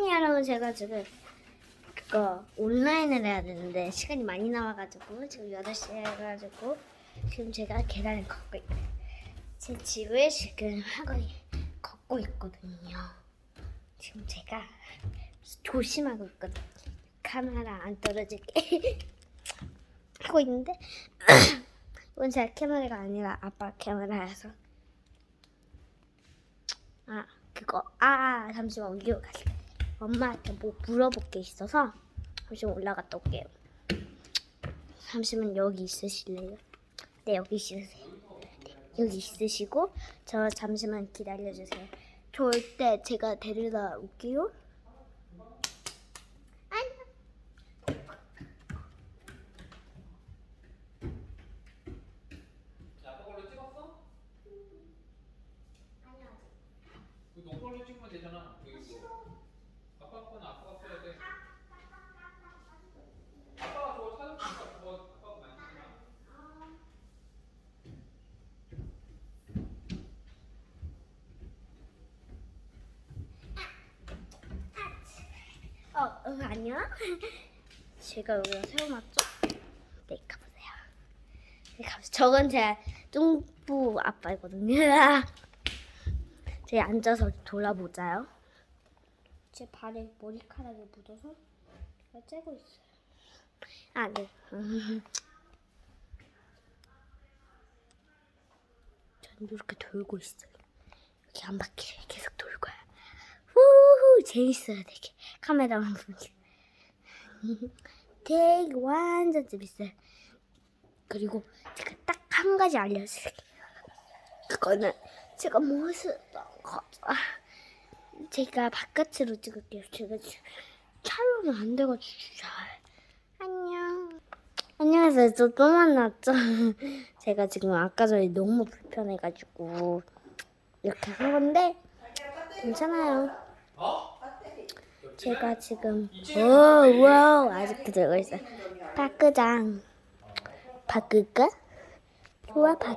여러분 제가 지금 그거 온라인을 해야 되는데 시간이 많이 남아가지고 지금 8시에 해가지고 지금 제가 계단을 걷고 있어요. 제 집을 지금 하고 있- 걷고 있거든요. 지금 제가 조심하고 있거든요. 카메라 안 떨어질게 하고 있는데 이건 제 카메라가 아니라 아빠 카메라여서 아 그거 아 잠시만 올리고 갈게 엄마한테 뭐 물어볼 게 있어서 잠시만 올라갔다 올게요 잠시만 여기 있으실래요? 네 여기 있으세요 네, 여기 있으시고 저 잠시만 기다려주세요 때 제가 데려다 올게요? 그 농걸로 찍으면 되잖아. 뭐. 어, 어 안녕. 제가 여기다 세워놨죠? 네, 가보세요. 네, 가보세요. 저건 제 뚱부 아빠이거든요. 제 앉아서 돌아보자요. 제 발에 머리카락이 묻어서 제가 째고 있어요. 아, 네. 전 이렇게 돌고 있어요. 이렇게 한 바퀴를 계속 돌 거야. 후후 재밌어요 되게 카메라만 보기 되게 완전 재밌어요 그리고 제가 딱 한 가지 알려드릴게요 그거는 제가 뭐 쓰던 거죠 제가 바깥으로 찍을게요 제가 촬영이 안 돼가지고 잘 안녕 안녕하세요 저 또 만났죠 제가 지금 아까 전에 너무 불편해가지고 이렇게 한 건데 괜찮아요. 제가 지금 오 와우 아직도 들고 있어요. 바꾸장 바꿀까? 좋아 바.